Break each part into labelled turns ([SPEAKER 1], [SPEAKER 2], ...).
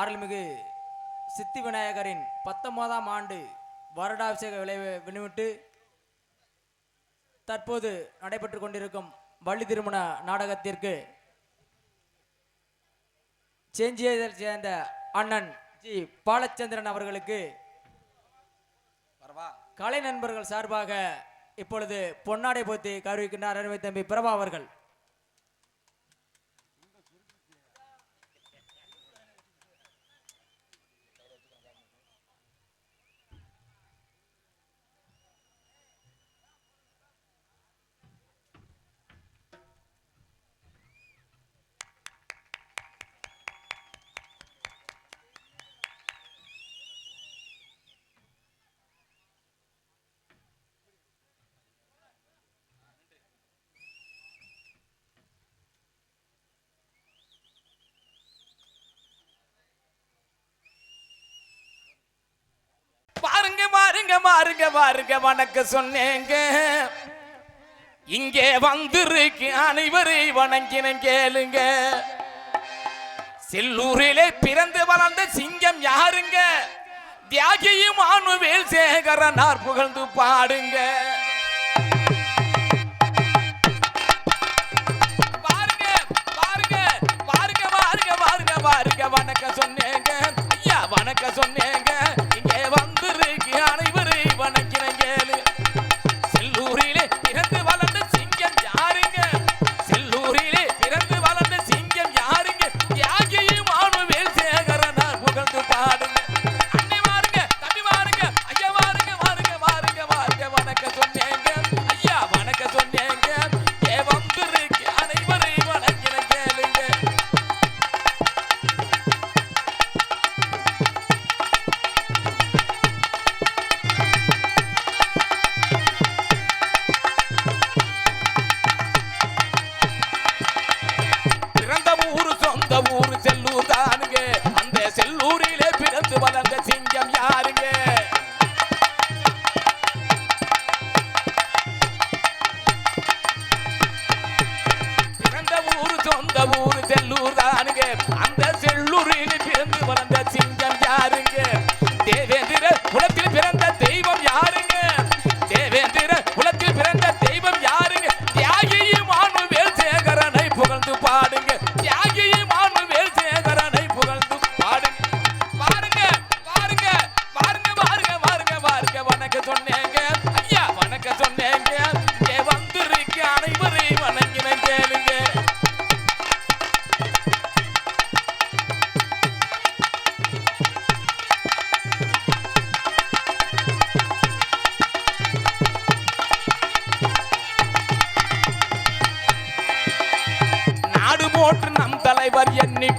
[SPEAKER 1] அருள்மிகு சித்தி விநாயகரின் பத்தொன்பதாம் ஆண்டு வருடாபிஷேக விளைவு வினிவிட்டு தற்போது நடைபெற்று கொண்டிருக்கும் வள்ளி திருமண நாடகத்திற்கு செஞ்சியதில் சேர்ந்த அண்ணன் ஜி. பாலச்சந்திரன் அவர்களுக்கு கலை நண்பர்கள் சார்பாக இப்பொழுது பொன்னாடை போத்தி கௌரவிக்கின்றார் அருமை தம்பி பிரபா அவர்கள்.
[SPEAKER 2] பாருங்க பாருங்க பாருங்க வணக்க சொன்னேங்க. இங்கே வந்திருக்கு அனைவரை வணங்கின கேளுங்க. செல்லூரிலே பிறந்து வளர்ந்த சிங்கம் யாருங்க? தியாகியும் ஆணுவேல் சேகரனார் புகழ்ந்து பாடுங்க. பாருங்க பாருங்க பாருங்க பாருங்க பாருங்க பாருங்க வணக்கம் சொன்னேங்க. ஐயா வணக்கம் சொன்னேன்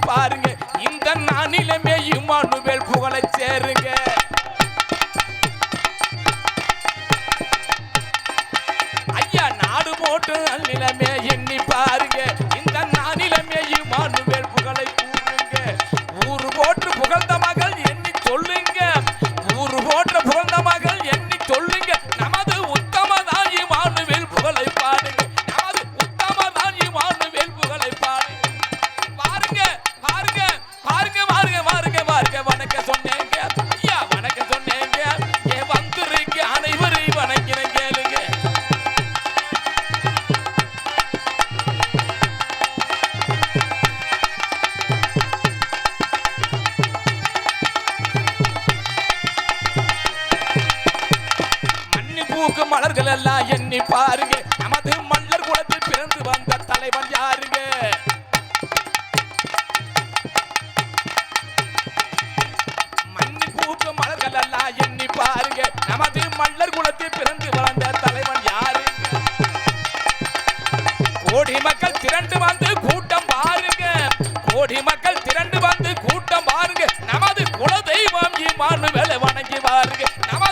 [SPEAKER 2] பாருங்க. பூக்கு மலர்கள் எல்லாம் எண்ணி பாருங்க. நமது மல்லர் குலத்தில் பிறந்து வந்த தலைவன் யாருங்க? மண்ணி பூக்கு மலர்கள் எல்லாம் எண்ணி பாருங்க. நமது மல்லர் குலத்தில் பிறந்து வளர்ந்த தலைவன் யாரு? கோடி மக்கள் திரண்டு வந்து கூட்டம் பாருங்க. கோடி மக்கள் திரண்டு வந்து கூட்டம் பாருங்க. நமது குலதெய்வம் இம்மானு வேலை வணங்கி பாருங்க நமது